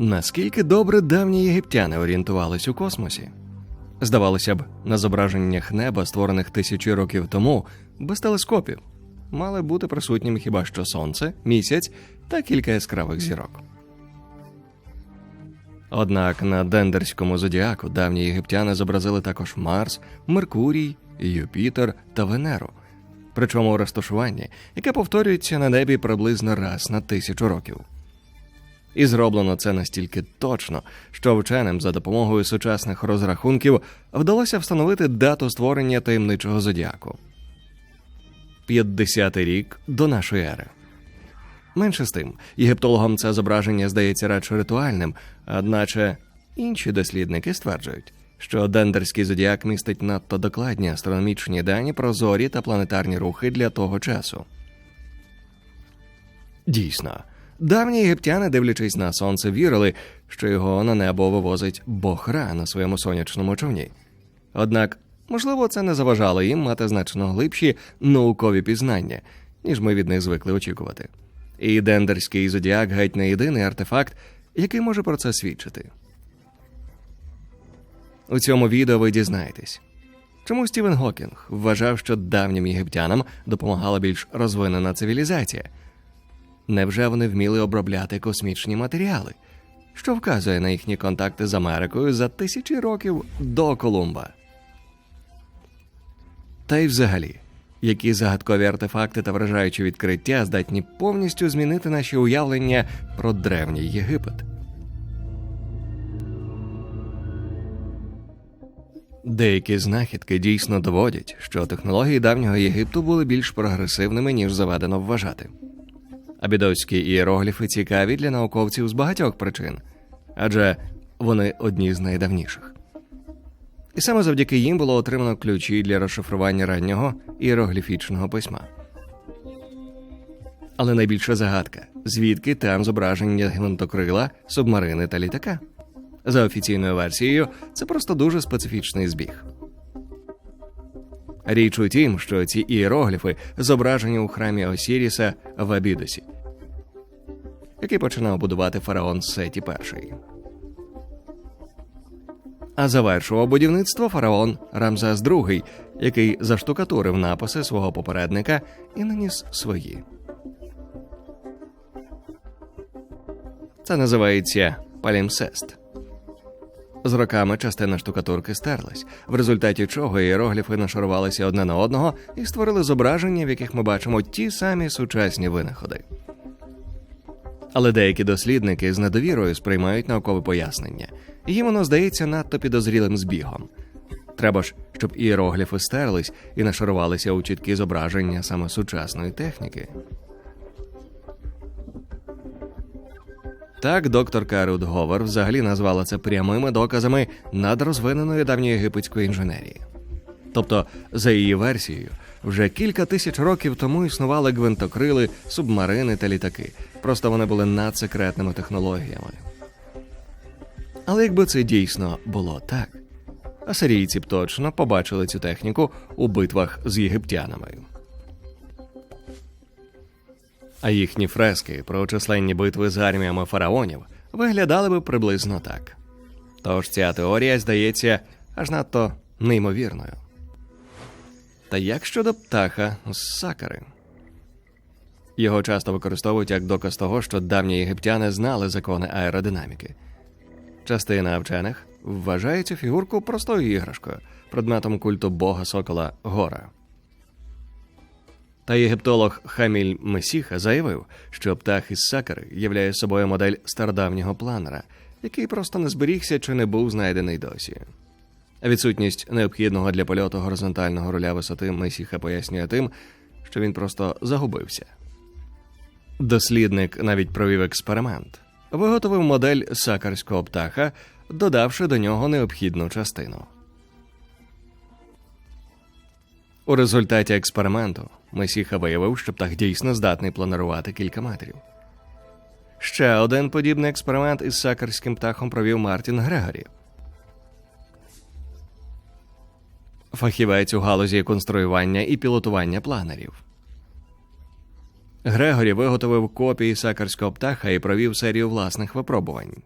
Наскільки добре давні єгиптяни орієнтувались у космосі? Здавалося б, на зображеннях неба, створених тисячі років тому, без телескопів, мали бути присутнім хіба що сонце, місяць та кілька яскравих зірок. Однак на дендерському зодіаку давні єгиптяни зобразили також Марс, Меркурій, Юпітер та Венеру, причому у розташуванні, яке повторюється на небі приблизно раз на тисячу років. І зроблено це настільки точно, що вченим за допомогою сучасних розрахунків вдалося встановити дату створення таємничого зодіаку 50-й рік до нашої ери. Менше з тим, єгиптологам це зображення здається радше ритуальним, одначе інші дослідники стверджують, що дендерський зодіак містить надто докладні астрономічні дані про зорі та планетарні рухи для того часу. Дійсно, давні єгиптяни, дивлячись на сонце, вірили, що його на небо вивозить Бог Ра на своєму сонячному човні. Однак, можливо, це не заважало їм мати значно глибші наукові пізнання, ніж ми від них звикли очікувати. І дендерський зодіак геть не єдиний артефакт, який може про це свідчити. У цьому відео ви дізнаєтесь, чому Стівен Гокінг вважав, що давнім єгиптянам допомагала більш розвинена цивілізація. Невже вони вміли обробляти космічні матеріали, що вказує на їхні контакти з Америкою за тисячі років до Колумба? Та й взагалі, які загадкові артефакти та вражаючі відкриття здатні повністю змінити наші уявлення про древній Єгипет? Деякі знахідки дійсно доводять, що технології давнього Єгипту були більш прогресивними, ніж заведено вважати. Абідоські ієрогліфи цікаві для науковців з багатьох причин, адже вони одні з найдавніших. І саме завдяки їм було отримано ключі для розшифрування раннього іерогліфічного письма. Але найбільша загадка звідки там зображення гвинтокрила, субмарини та літака. За офіційною версією, це просто дуже специфічний збіг. Річ у тім, що ці іерогліфи зображені у храмі Осіріса в Абідосі, який починав будувати фараон Сеті І. А завершував будівництво фараон Рамзес II, який заштукатурив написи свого попередника і наніс свої. Це називається палімсест. З роками частина штукатурки стерлась, в результаті чого іерогліфи нашарувалися одне на одного і створили зображення, в яких ми бачимо ті самі сучасні винаходи. Але деякі дослідники з недовірою сприймають наукове пояснення, їм воно здається надто підозрілим збігом. Треба ж, щоб іерогліфи стерлись і нашарувалися у чіткі зображення саме сучасної техніки. Так, докторка Рут Говер взагалі назвала це прямими доказами надрозвиненої давньоєгипетської інженерії. Тобто, за її версією, вже кілька тисяч років тому існували гвинтокрили, субмарини та літаки. Просто вони були надсекретними технологіями. Але якби це дійсно було так, асирійці б точно побачили цю техніку у битвах з єгиптянами. А їхні фрески про численні битви з арміями фараонів виглядали би приблизно так. Тож ця теорія здається аж надто неймовірною. Та як щодо птаха з сакари? Його часто використовують як доказ того, що давні єгиптяни знали закони аеродинаміки. Частина вчених вважає цю фігурку простою іграшкою, предметом культу бога сокола Гора. Та єгиптолог Хаміль Месіха заявив, що птах із сакари являє собою модель стародавнього планера, який просто не зберігся чи не був знайдений досі. Відсутність необхідного для польоту горизонтального руля висоти Месіха пояснює тим, що він просто загубився. Дослідник навіть провів експеримент, виготовив модель сакарського птаха, додавши до нього необхідну частину. У результаті експерименту Месіха виявив, що птах дійсно здатний планирувати кілька метрів. Ще один подібний експеримент із сакарським птахом провів Мартін Грегорі. Фахівець у галузі конструювання і пілотування планерів. Грегорі виготовив копії сакарського птаха і провів серію власних випробувань.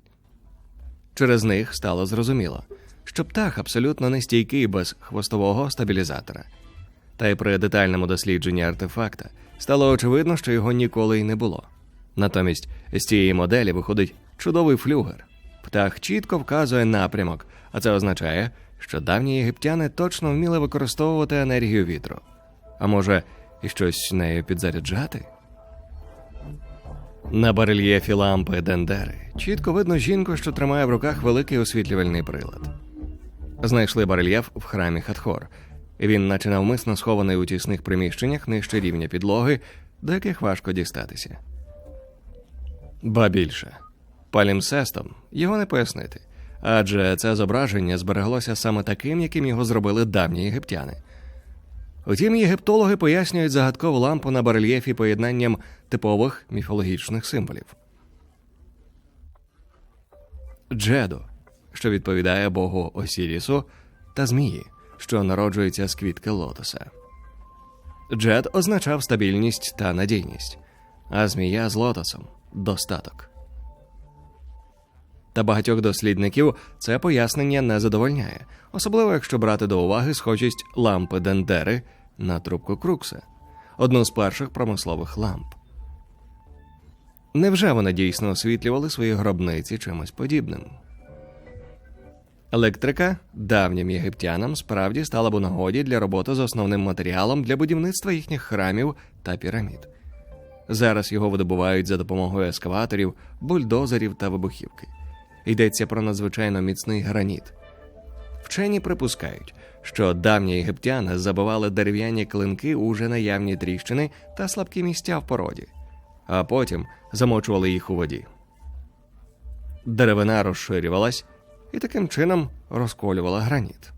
Через них стало зрозуміло, що птах абсолютно не стійкий без хвостового стабілізатора. Та й при детальному дослідженні артефакта стало очевидно, що його ніколи й не було. Натомість з цієї моделі виходить чудовий флюгер. Птах чітко вказує напрямок, а це означає, що давні єгиптяни точно вміли використовувати енергію вітру. А може, і щось нею підзаряджати? На барельєфі лампи Дендери чітко видно жінку, що тримає в руках великий освітлювальний прилад. Знайшли барельєф в храмі Хатхор. Він, наче навмисно схований у тісних приміщеннях нижче рівня підлоги, до яких важко дістатися. Ба більше палімсестом його не пояснити, адже це зображення збереглося саме таким, яким його зробили давні єгиптяни. Утім, єгиптологи пояснюють загадкову лампу на барельєфі поєднанням типових міфологічних символів. Джеду, що відповідає Богу Осірісу, та змії, що народжується з квітки лотоса. Джед означав стабільність та надійність, а змія з лотосом достаток. Та багатьох дослідників це пояснення не задовольняє, особливо якщо брати до уваги схожість лампи Дендери на трубку Крукса, одну з перших промислових ламп. Невже вони дійсно освітлювали свої гробниці чимось подібним? Електрика давнім єгиптянам справді стала б у нагоді для роботи з основним матеріалом для будівництва їхніх храмів та пірамід. Зараз його видобувають за допомогою ескаваторів, бульдозерів та вибухівки. Йдеться про надзвичайно міцний граніт. Вчені припускають, що давні єгиптяни забивали дерев'яні клинки у вже наявні тріщини та слабкі місця в породі, а потім замочували їх у воді. Деревина розширювалась і таким чином розколювала граніт.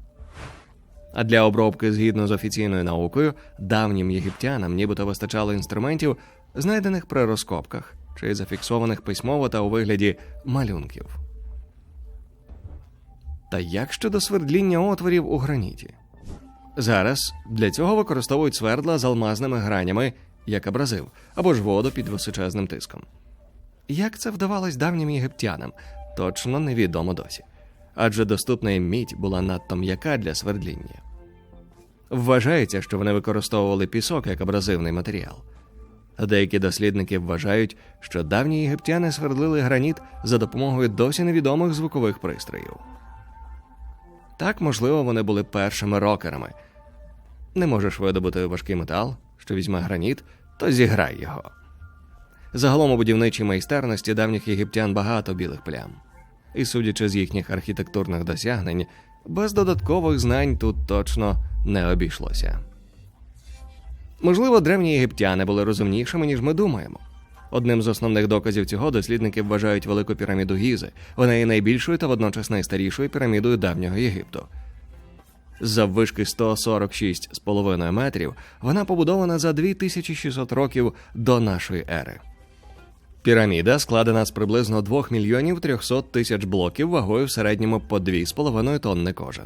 А для обробки згідно з офіційною наукою давнім єгиптянам нібито вистачало інструментів, знайдених при розкопках чи зафіксованих письмово та у вигляді малюнків. Та як щодо свердління отворів у граніті? Зараз для цього використовують свердла з алмазними гранями, як абразив, або ж воду під височезним тиском. Як це вдавалось давнім єгиптянам, точно невідомо досі, адже доступна їм мідь була надто м'яка для свердління. Вважається, що вони використовували пісок як абразивний матеріал. Деякі дослідники вважають, що давні єгиптяни свердлили граніт за допомогою досі невідомих звукових пристроїв. Так, можливо, вони були першими рокерами. Не можеш видобути важкий метал, що візьме граніт, то зіграй його. Загалом у будівничій майстерності давніх єгиптян багато білих плям, і, судячи з їхніх архітектурних досягнень, без додаткових знань тут точно не обійшлося. Можливо, древні єгиптяни були розумнішими, ніж ми думаємо. Одним з основних доказів цього дослідники вважають велику піраміду Гізи. Вона є найбільшою та водночас найстарішою пірамідою давнього Єгипту. Заввишки 146,5 метрів вона побудована за 2600 років до нашої ери. Піраміда складена з приблизно 2 мільйонів 300 тисяч блоків вагою в середньому по 2,5 тонни кожен.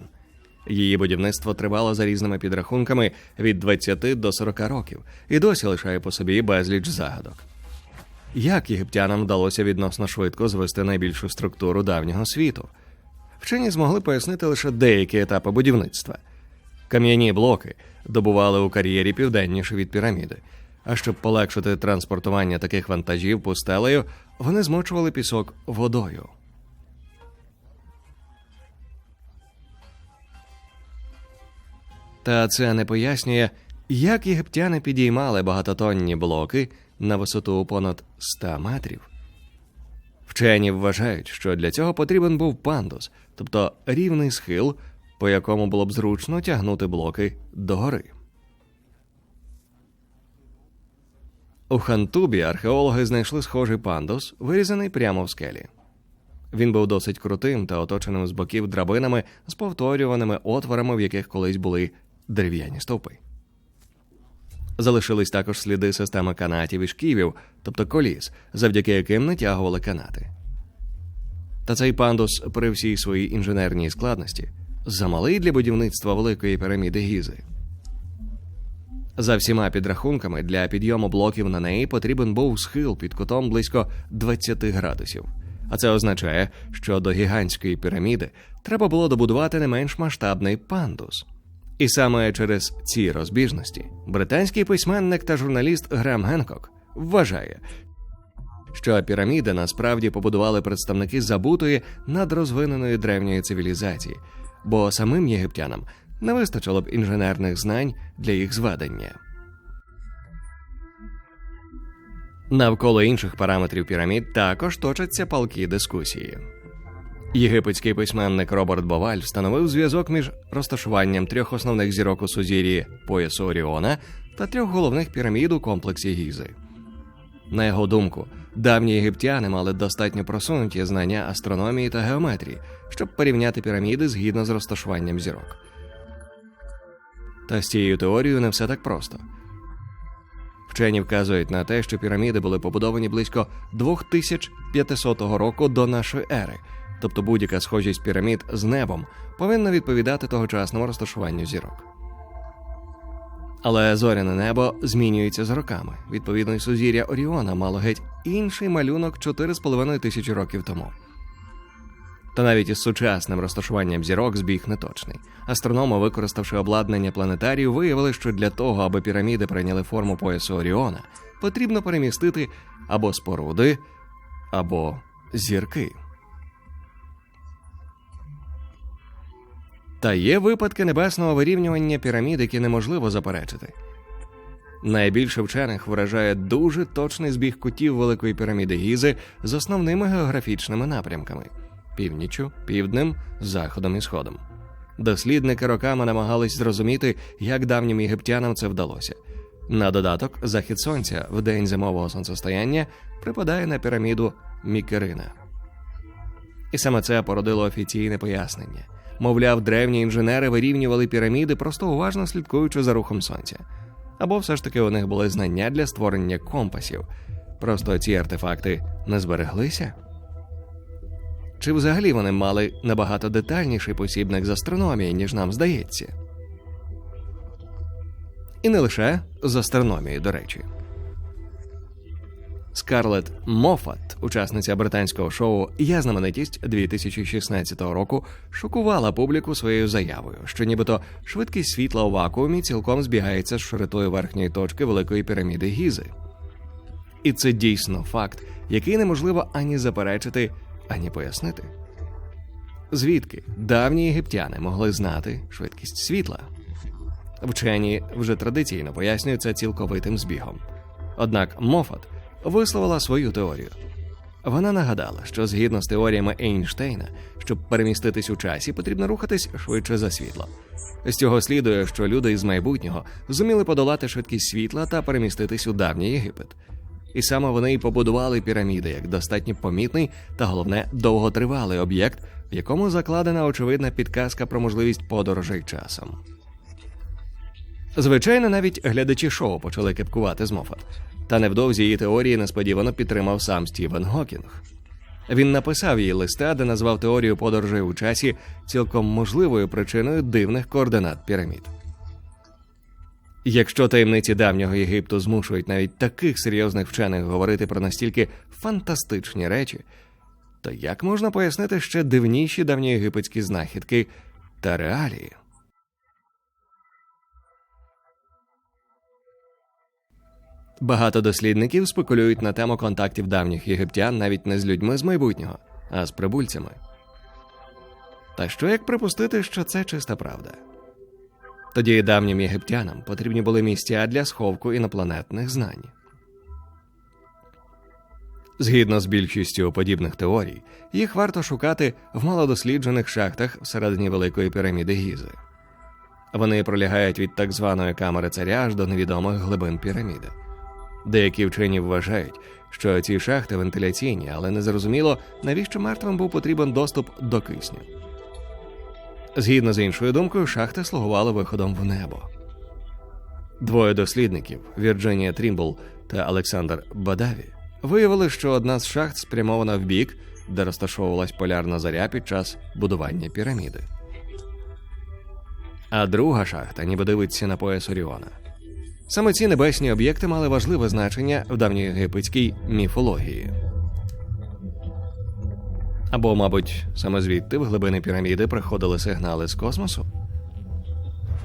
Її будівництво тривало за різними підрахунками від 20 до 40 років і досі лишає по собі безліч загадок. Як єгиптянам вдалося відносно швидко звести найбільшу структуру давнього світу? Вчені змогли пояснити лише деякі етапи будівництва. Кам'яні блоки добували у кар'єрі південніше від піраміди, а щоб полегшити транспортування таких вантажів пустелею, вони змочували пісок водою. Та це не пояснює, як єгиптяни підіймали багатотонні блоки на висоту понад 100 метрів. Вчені вважають, що для цього потрібен був пандус, тобто рівний схил, по якому було б зручно тягнути блоки догори. У Хантубі археологи знайшли схожий пандус, вирізаний прямо в скелі. Він був досить крутим та оточеним з боків драбинами з повторюваними отворами, в яких колись були дерев'яні стовпи. Залишились також сліди системи канатів і шківів, тобто коліс, завдяки яким натягували канати. Та цей пандус при всій своїй інженерній складності замалий для будівництва великої піраміди Гізи. За всіма підрахунками, для підйому блоків на неї потрібен був схил під кутом близько 20 градусів, А це означає, що до гігантської піраміди треба було добудувати не менш масштабний пандус. І саме через ці розбіжності британський письменник та журналіст Грем Генкок вважає, що піраміди насправді побудували представники забутої надрозвиненої древньої цивілізації, бо самим єгиптянам не вистачило б інженерних знань для їх зведення. Навколо інших параметрів пірамід також точаться палкі дискусії. Єгипетський письменник Роберт Боваль встановив зв'язок між розташуванням трьох основних зірок у сузір'ї поясу Оріона та трьох головних пірамід у комплексі Гізи. На його думку, давні єгиптяни мали достатньо просунуті знання астрономії та геометрії, щоб порівняти піраміди згідно з розташуванням зірок. Та з цією теорією не все так просто. Вчені вказують на те, що піраміди були побудовані близько 2500 року до нашої ери, тобто будь-яка схожість пірамід з небом повинна відповідати тогочасному розташуванню зірок. Але зоряне небо змінюється з роками. Відповідно, сузір'я Оріона мало геть інший малюнок 4,5 тисячі років тому. Та навіть із сучасним розташуванням зірок збіг неточний. Астрономи, використавши обладнання планетарію, виявили, що для того, аби піраміди прийняли форму поясу Оріона, потрібно перемістити або споруди, або зірки. Та є випадки небесного вирівнювання пірамід, які неможливо заперечити. Найбільше вчених вражає дуже точний збіг кутів Великої піраміди Гізи з основними географічними напрямками північчю, півднем, заходом і сходом. Дослідники роками намагались зрозуміти, як давнім єгиптянам це вдалося. На додаток, захід сонця в день зимового сонцестояння припадає на піраміду Мікерина. І саме це породило офіційне пояснення. Мовляв, древні інженери вирівнювали піраміди, просто уважно слідкуючи за рухом сонця. Або все ж таки у них були знання для створення компасів. Просто ці артефакти не збереглися. Чи взагалі вони мали набагато детальніший посібник з астрономії, ніж нам здається? І не лише з астрономії, до речі. Скарлет Моффат, учасниця британського шоу Я знаменитість 2016 року, шокувала публіку своєю заявою, що нібито швидкість світла у вакуумі цілком збігається з широтою верхньої точки Великої піраміди Гізи. І це дійсно факт, який неможливо ані заперечити, ані пояснити. Звідки давні єгиптяни могли знати швидкість світла? Вчені вже традиційно пояснюють це цілковитим збігом. Однак Моффат висловила свою теорію. Вона нагадала, що згідно з теоріями Ейнштейна, щоб переміститись у часі, потрібно рухатись швидше за світло. З цього слідує, що люди із майбутнього зуміли подолати швидкість світла та переміститись у давній Єгипет. І саме вони і побудували піраміди як достатньо помітний та головне довготривалий об'єкт, в якому закладена очевидна підказка про можливість подорожей часом. Звичайно, навіть глядачі шоу почали кепкувати з Моффат. Та невдовзі її теорії несподівано підтримав сам Стівен Гокінг. Він написав їй листа, де назвав теорію подорожей у часі цілком можливою причиною дивних координат пірамід. Якщо таємниці давнього Єгипту змушують навіть таких серйозних вчених говорити про настільки фантастичні речі, то як можна пояснити ще дивніші давньоєгипетські знахідки та реалії? Багато дослідників спекулюють на тему контактів давніх єгиптян навіть не з людьми з майбутнього, а з прибульцями. Та що як припустити, що це чиста правда? Тоді давнім єгиптянам потрібні були місця для сховку інопланетних знань. Згідно з більшістю подібних теорій, їх варто шукати в малодосліджених шахтах всередині Великої піраміди Гізи. Вони пролягають від так званої камери царя аж до невідомих глибин піраміди. Деякі вчені вважають, що ці шахти вентиляційні, але незрозуміло, навіщо мертвим був потрібен доступ до кисню. Згідно з іншою думкою, шахти слугували виходом в небо. Двоє дослідників Вірджинія Трімбл та Олександр Бадаві виявили, що одна з шахт спрямована в бік, де розташовувалась полярна заря під час будування піраміди. А друга шахта ніби дивиться на пояс Оріона. Саме ці небесні об'єкти мали важливе значення в давньоєгипетській міфології. Або, мабуть, саме звідти в глибини піраміди приходили сигнали з космосу?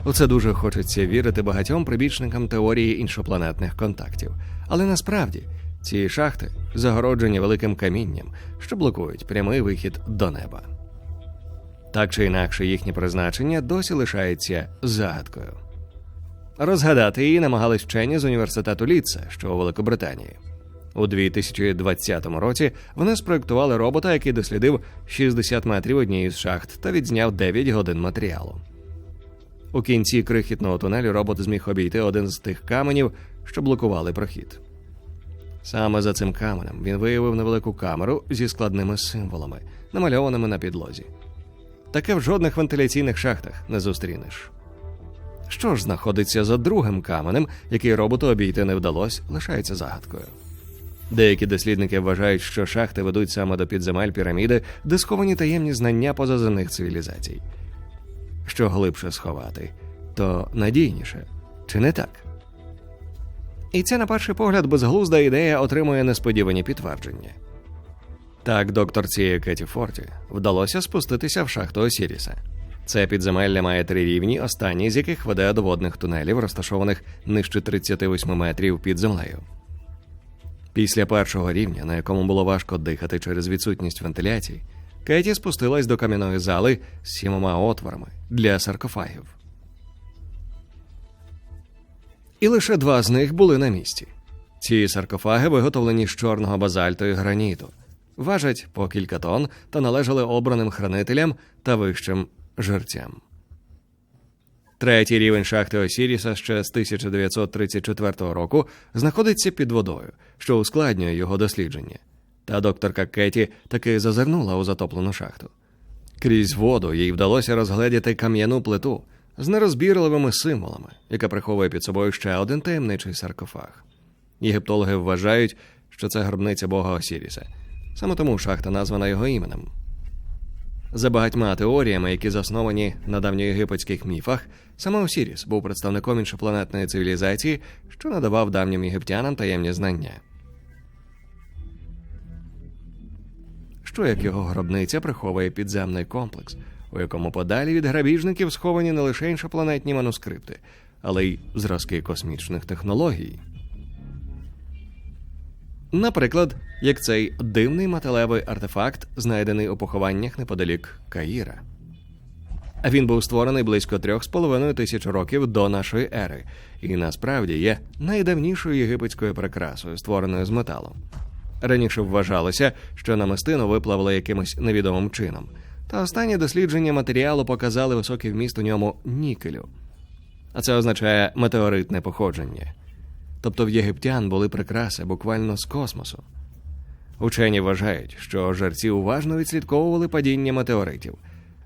У це дуже хочеться вірити багатьом прибічникам теорії іншопланетних контактів. Але насправді ці шахти загороджені великим камінням, що блокують прямий вихід до неба. Так чи інакше, їхнє призначення досі лишається загадкою. Розгадати її намагались вчені з університету Ліца, що у Великобританії. У 2020 році вони спроектували робота, який дослідив 60 метрів однієї з шахт та відзняв 9 годин матеріалу. У кінці крихітного тунелю робот зміг обійти один з тих каменів, що блокували прохід. Саме за цим каменем він виявив невелику камеру зі складними символами, намальованими на підлозі. Таке в жодних вентиляційних шахтах не зустрінеш. Що ж знаходиться за другим каменем, який роботу обійти не вдалося, лишається загадкою. Деякі дослідники вважають, що шахти ведуть саме до підземель піраміди, де сховані таємні знання позаземних цивілізацій. Що глибше сховати, то надійніше, чи не так? І ця, на перший погляд, безглузда ідея отримує несподівані підтвердження. Так, докторці Кеті Форті вдалося спуститися в шахту Осіріса. Це підземелля має три рівні, останній з яких веде до водних тунелів, розташованих нижче 38 метрів під землею. Після першого рівня, на якому було важко дихати через відсутність вентиляції, Кеті спустилась до кам'яної зали з сімома отворами для саркофагів. І лише два з них були на місці. Ці саркофаги виготовлені з чорного базальту і граніту, важать по кілька тонн та належали обраним хранителям та вищим жерцям. Третій рівень шахти Осіріса ще з 1934 року знаходиться під водою, що ускладнює його дослідження. Та докторка Кеті таки зазирнула у затоплену шахту. Крізь воду їй вдалося розгледіти кам'яну плиту з нерозбірливими символами, яка приховує під собою ще один таємничий саркофаг. Єгиптологи вважають, що це гробниця бога Осіріса. Саме тому шахта названа його іменем. За багатьма теоріями, які засновані на давньоєгипетських міфах, саме Осіріс був представником іншопланетної цивілізації, що надавав давнім єгиптянам таємні знання. Що як його гробниця приховує підземний комплекс, у якому подалі від грабіжників сховані не лише іншопланетні манускрипти, але й зразки космічних технологій. Наприклад, як цей дивний металевий артефакт, знайдений у похованнях неподалік Каїра. Він був створений близько трьох з половиною тисяч років до нашої ери, і насправді є найдавнішою єгипетською прикрасою, створеною з металу. Раніше вважалося, що намистину виплавили якимось невідомим чином, та останні дослідження матеріалу показали високий вміст у ньому нікелю. А це означає метеоритне походження. Тобто в єгиптян були прикраси буквально з космосу. Учені вважають, що жерці уважно відслідковували падіння метеоритів.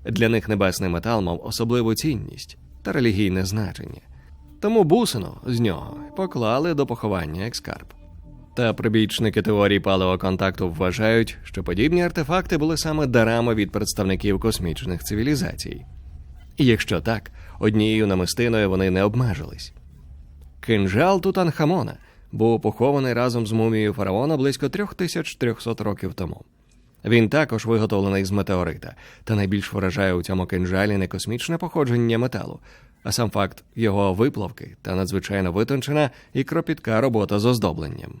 Для них небесний метал мав особливу цінність та релігійне значення. Тому бусину з нього поклали до поховання як скарб. Та прибічники теорії палеоконтакту вважають, що подібні артефакти були саме дарами від представників космічних цивілізацій. І якщо так, однією намистиною вони не обмежились. Кинжал Тутанхамона був похований разом з мумією фараона близько 3300 років тому. Він також виготовлений з метеорита, та найбільш вражає у цьому кинжалі не космічне походження металу, а сам факт його виплавки та надзвичайно витончена і кропітка робота з оздобленням.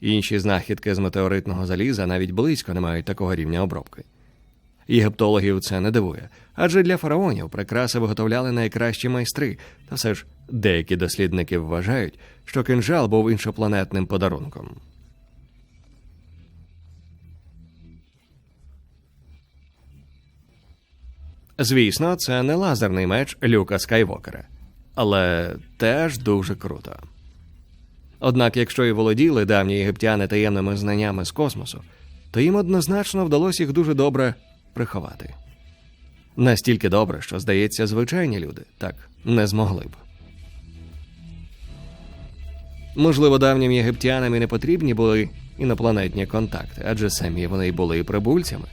Інші знахідки з метеоритного заліза навіть близько не мають такого рівня обробки. Єгиптологів це не дивує, адже для фараонів прикраси виготовляли найкращі майстри, та все ж деякі дослідники вважають, що кинжал був іншопланетним подарунком. Звісно, це не лазерний меч Люка Скайвокера, але теж дуже круто. Однак, якщо і володіли давні єгиптяни таємними знаннями з космосу, то їм однозначно вдалося їх дуже добре приховати. Настільки добре, що, здається, звичайні люди так не змогли б. Можливо, давнім єгиптянам і не потрібні були інопланетні контакти, адже самі вони й були прибульцями.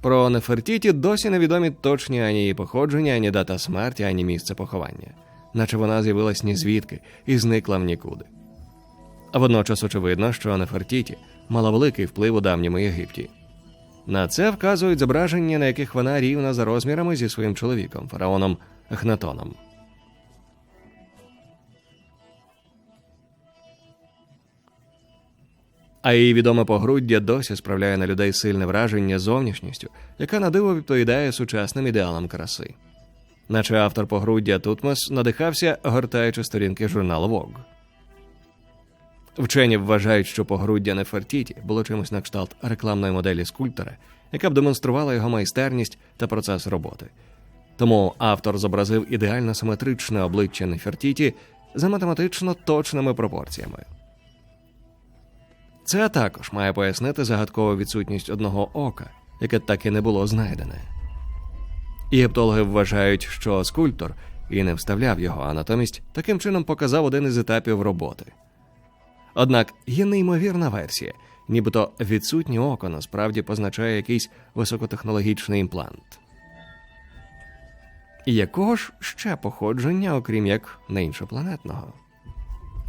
Про Нефертіті досі невідомі точні ані її походження, ані дата смерті, ані місце поховання, наче вона з'явилась ні звідки і зникла в нікуди. А водночас очевидно, що Нефертіті мала великий вплив у давньому Єгипті. На це вказують зображення, на яких вона рівна за розмірами зі своїм чоловіком, фараоном Ехнатоном. А її відоме погруддя досі справляє на людей сильне враження зовнішністю, яка на диво відповідає сучасним ідеалам краси. Наче автор погруддя Тутмос надихався, гортаючи сторінки журналу Vogue. Вчені вважають, що погруддя Нефертіті було чимось на кшталт рекламної моделі скульптора, яка б демонструвала його майстерність та процес роботи. Тому автор зобразив ідеально симетричне обличчя Нефертіті за математично точними пропорціями. Це також має пояснити загадкову відсутність одного ока, яке так і не було знайдене. Єптологи вважають, що скульптор і не вставляв його, а натомість таким чином показав один із етапів роботи. Однак є неймовірна версія, нібито відсутнє око насправді позначає якийсь високотехнологічний імплант. Якого ж ще походження, окрім як не іншопланетного?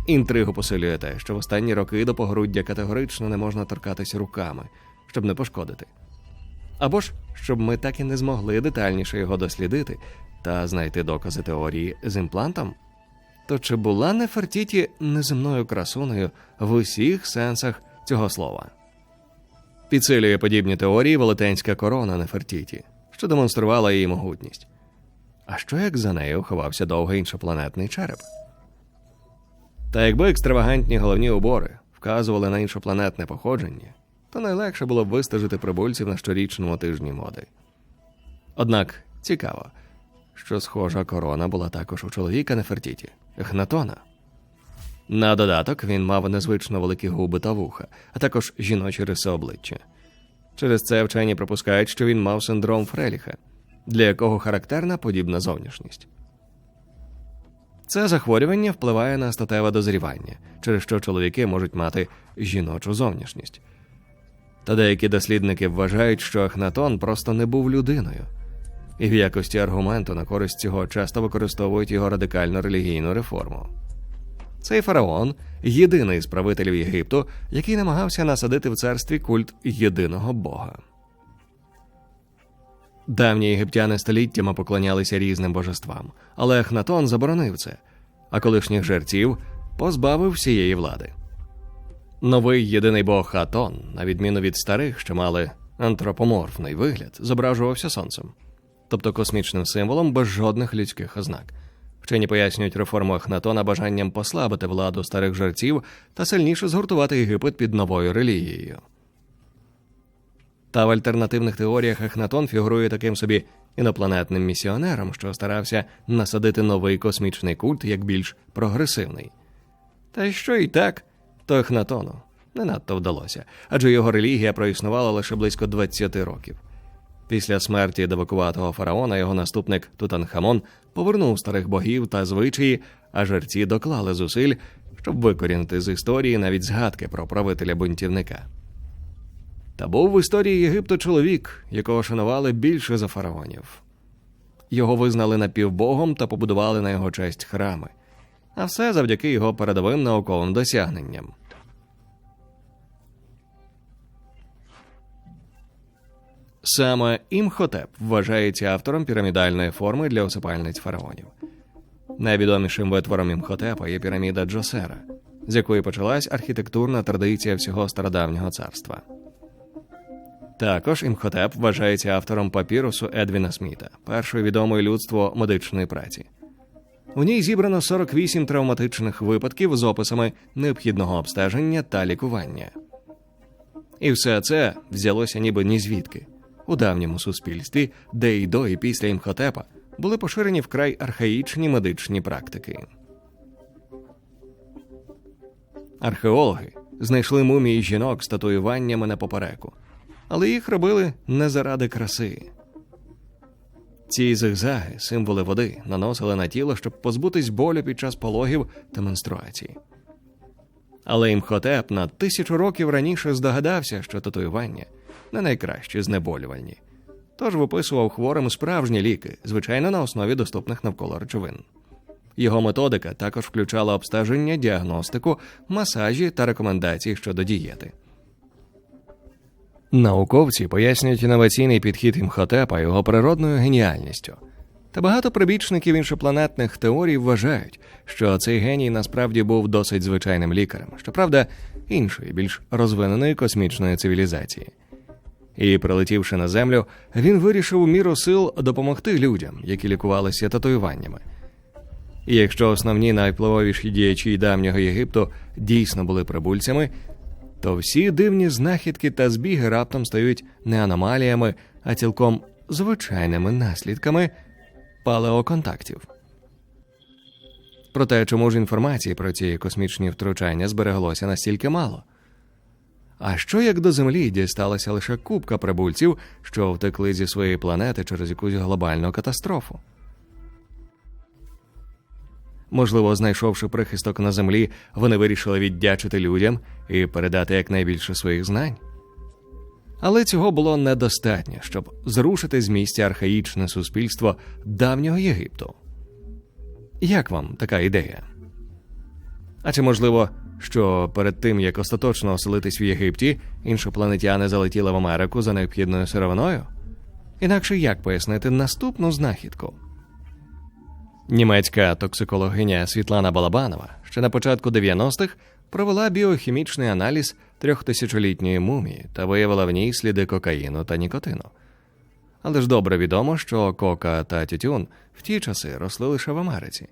Інтригу посилює те, що в останні роки до погруддя категорично не можна торкатися руками, щоб не пошкодити. Або ж щоб ми так і не змогли детальніше його дослідити та знайти докази теорії з імплантом. То чи була Нефертіті неземною красунею в усіх сенсах цього слова? Підсилює подібні теорії велетенська корона Нефертіті, що демонструвала її могутність. А що як за нею ховався довгий іншопланетний череп? Та якби екстравагантні головні убори вказували на іншопланетне походження, то найлегше було б вистежити прибульців на щорічному тижні моди. Однак цікаво, що схожа корона була також у чоловіка Нефертіті Ехнатона. На додаток він мав незвично великі губи та вуха, а також жіночі риси обличчя. Через це вчені припускають, що він мав синдром Фреліха, для якого характерна подібна зовнішність. Це захворювання впливає на статеве дозрівання, через що чоловіки можуть мати жіночу зовнішність. Та деякі дослідники вважають, що Ахнатон просто не був людиною, і в якості аргументу на користь цього часто використовують його радикальну релігійну реформу. Цей фараон єдиний з правителів Єгипту, який намагався насадити в царстві культ єдиного Бога. Давні єгиптяни століттями поклонялися різним божествам, але Ахнатон заборонив це, а колишніх жерців позбавив всієї влади. Новий єдиний бог Атон, на відміну від старих, що мали антропоморфний вигляд, зображувався сонцем, тобто космічним символом без жодних людських ознак. Вчені пояснюють реформу Ахнатона бажанням послабити владу старих жерців та сильніше згуртувати Єгипет під новою релігією. Та в альтернативних теоріях Ехнатон фігурує таким собі інопланетним місіонером, що старався насадити новий космічний культ як більш прогресивний. Та що і так, то Ехнатону не надто вдалося, адже його релігія проіснувала лише близько 20 років. Після смерті девакуватого фараона його наступник Тутанхамон повернув старих богів та звичаї, а жерці доклали зусиль, щоб викорінити з історії навіть згадки про правителя бунтівника. Та був в історії Єгипту чоловік, якого шанували більше за фараонів. Його визнали напівбогом та побудували на його честь храми, а все завдяки його передовим науковим досягненням. Саме Імхотеп вважається автором пірамідальної форми для осипальниць фараонів. Найвідомішим витвором Імхотепа є піраміда Джосера, з якої почалась архітектурна традиція всього стародавнього царства. Також Імхотеп вважається автором папірусу Едвіна Сміта, першої відомої людство медичної праці. У ній зібрано 48 травматичних випадків з описами необхідного обстеження та лікування. І все це взялося ніби ні звідки. У давньому суспільстві, де і до, і після Імхотепа були поширені вкрай архаїчні медичні практики. Археологи знайшли мумії жінок з татуюваннями на попереку але їх робили не заради краси. Ці зигзаги, символи води, наносили на тіло, щоб позбутись болю під час пологів та менструації. Але імхотеп на тисячу років раніше здогадався, що татуювання не найкращі знеболювальні, тож виписував хворим справжні ліки, звичайно, на основі доступних навколо речовин. Його методика також включала обстеження, діагностику, масажі та рекомендації щодо дієти. Науковці пояснюють інноваційний підхід імхотепа його природною геніальністю. Та багато прибічників іншопланетних теорій вважають, що цей геній насправді був досить звичайним лікарем, щоправда, іншої, більш розвиненої космічної цивілізації. І, прилетівши на землю, він вирішив у міру сил допомогти людям, які лікувалися татуюваннями. І якщо основні найвпливовіші діячі давнього Єгипту дійсно були прибульцями, то всі дивні знахідки та збіги раптом стають не аномаліями, а цілком звичайними наслідками палеоконтактів. Проте, чому ж інформації про ці космічні втручання збереглося настільки мало? А що як до Землі дісталася лише купка прибульців, що втекли зі своєї планети через якусь глобальну катастрофу? Можливо, знайшовши прихисток на землі, вони вирішили віддячити людям і передати якнайбільше своїх знань. Але цього було недостатньо, щоб зрушити з місця архаїчне суспільство давнього Єгипту. Як вам така ідея? А чи можливо, що перед тим як остаточно оселитись в Єгипті, іншопланетяни залетіли в Америку за необхідною сировиною? Інакше як пояснити наступну знахідку? Німецька токсикологиня Світлана Балабанова ще на початку 90-х провела біохімічний аналіз трьохтисячолітньої мумії та виявила в ній сліди кокаїну та нікотину. Але ж добре відомо, що кока та тютюн в ті часи росли лише в Америці,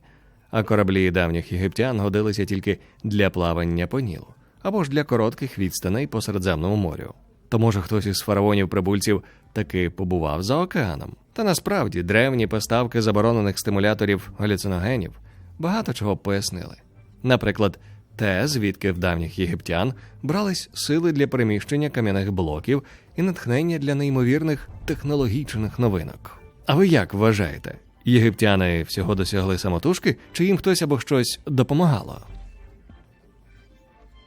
а кораблі давніх єгиптян годилися тільки для плавання по Нілу або ж для коротких відстаней по Середземному морю. То може хтось із фараонів прибульців таки побував за океаном. Та насправді древні поставки заборонених стимуляторів галюциногенів багато чого пояснили. Наприклад, те, звідки в давніх єгиптян брались сили для переміщення кам'яних блоків і натхнення для неймовірних технологічних новинок. А ви як вважаєте? Єгиптяни всього досягли самотужки, чи їм хтось або щось допомагало?